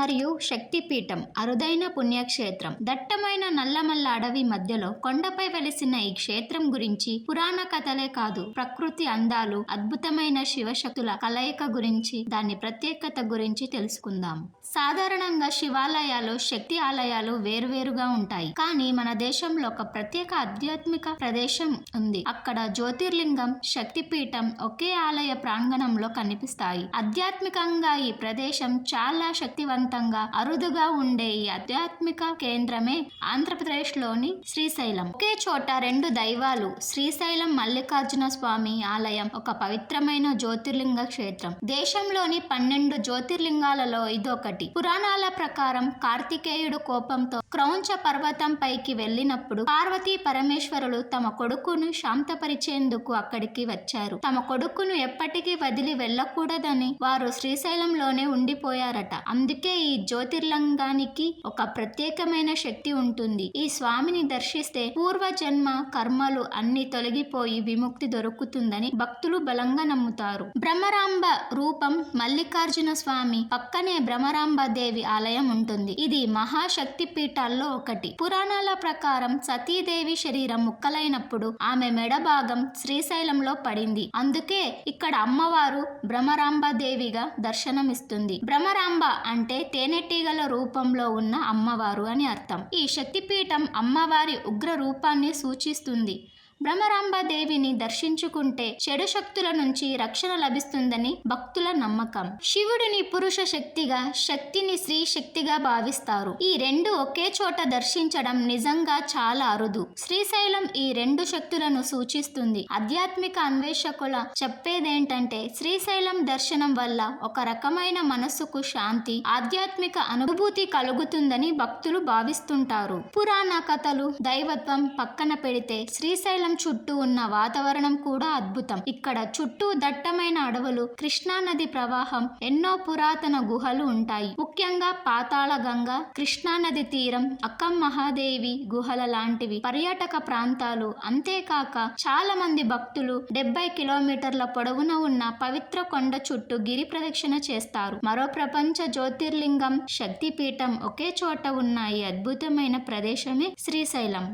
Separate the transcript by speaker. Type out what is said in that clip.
Speaker 1: మరియు శక్తిపీఠం అరుదైన పుణ్యక్షేత్రం. దట్టమైన నల్లమల్ల అడవి మధ్యలో కొండపై వెలిసిన ఈ క్షేత్రం గురించి పురాణ కథలే కాదు. ప్రకృతి అందాలు అద్భుతమైన శివశక్తుల కలయిక గురించి దాని ప్రత్యేకత గురించి తెలుసుకుందాం. సాధారణంగా శివాలయాలు శక్తి ఆలయాలు వేరువేరుగా ఉంటాయి. కానీ మన దేశంలో ఒక ప్రత్యేక ఆధ్యాత్మిక ప్రదేశం ఉంది. అక్కడ జ్యోతిర్లింగం శక్తిపీఠం ఒకే ఆలయ ప్రాంగణంలో కనిపిస్తాయి. ఆధ్యాత్మికంగా ఈ ప్రదేశం చాలా శక్తివంతంగా అరుదుగా ఉండే ఈ ఆధ్యాత్మిక కేంద్రమే ఆంధ్రప్రదేశ్లోని శ్రీశైలం. ఒకే చోట రెండు దైవాలు శ్రీశైలం మల్లికార్జున స్వామి ఆలయం ఒక పవిత్రమైన జ్యోతిర్లింగ క్షేత్రం. దేశంలోని పన్నెండు జ్యోతిర్లింగాలలో ఇదొకటి. పురాణాల ప్రకారం కార్తికేయుడు కోపంతో క్రౌంచ పర్వతం పైకి వెళ్ళినప్పుడు పార్వతీ పరమేశ్వరులు తమ కొడుకును శాంతపరిచేందుకు అక్కడికి వచ్చారు. తమ కొడుకును ఎప్పటికీ వదిలి వెళ్ళకూడదని వారు శ్రీశైలంలోనే ఉండిపోయారట. అందుకే ఈ జ్యోతిర్లింగానికి ఒక ప్రత్యేకమైన శక్తి ఉంటుంది. ఈ స్వామిని దర్శిస్తే పూర్వజన్మ కర్మలు అన్ని తొలగిపోయి విముక్తి దొరుకుతుందని భక్తులు బలంగా నమ్ముతారు. బ్రహ్మరాంబ రూపం మల్లికార్జున స్వామి పక్కనే బ్రహ్మరాంబ దేవి ఆలయం ఉంటుంది. ఇది మహాశక్తి పీఠాల్లో ఒకటి. పురాణాల ప్రకారం సతీదేవి శరీరం ముక్కలైనప్పుడు ఆమె మెడ భాగం శ్రీశైలంలో పడింది. అందుకే ఇక్కడ అమ్మవారు భ్రమరాంబ దేవిగా దర్శనమిస్తుంది. భ్రమరాంబ అంటే తేనెటీగల రూపంలో ఉన్న అమ్మవారు అని అర్థం. ఈ శక్తిపీఠం అమ్మవారి ఉగ్ర రూపాన్ని సూచిస్తుంది. దేవిని దర్శించుకుంటే చెడు శక్తుల నుంచి రక్షణ లభిస్తుందని భక్తుల నమ్మకం. శివుడిని పురుష శక్తిగా శక్తిని స్త్రీ శక్తిగా భావిస్తారు. ఈ రెండు ఒకే చోట దర్శించడం నిజంగా చాలా అరుదు. శ్రీశైలం ఈ రెండు శక్తులను సూచిస్తుంది. ఆధ్యాత్మిక అన్వేషకుల చెప్పేదేంటంటే శ్రీశైలం దర్శనం వల్ల ఒక రకమైన మనస్సుకు శాంతి ఆధ్యాత్మిక అనుభూతి కలుగుతుందని భక్తులు భావిస్తుంటారు. పురాణ కథలు దైవత్వం పక్కన పెడితే శ్రీశైలం చుట్టూ ఉన్న వాతావరణం కూడా అద్భుతం. ఇక్కడ చుట్టూ దట్టమైన అడవులు కృష్ణా నది ప్రవాహం ఎన్నో పురాతన గుహలు ఉంటాయి. ముఖ్యంగా పాతాళ గంగ కృష్ణా నది తీరం అక్కం మహాదేవి గుహల లాంటివి పర్యాటక ప్రాంతాలు. అంతేకాక చాలా మంది భక్తులు డెబ్బై కిలోమీటర్ల పొడవున ఉన్న పవిత్ర కొండ చుట్టూ గిరి ప్రదక్షిణ చేస్తారు. మరో ప్రపంచ జ్యోతిర్లింగం శక్తిపీఠం ఒకే చోట ఉన్న ఈ అద్భుతమైన ప్రదేశమే శ్రీశైలం.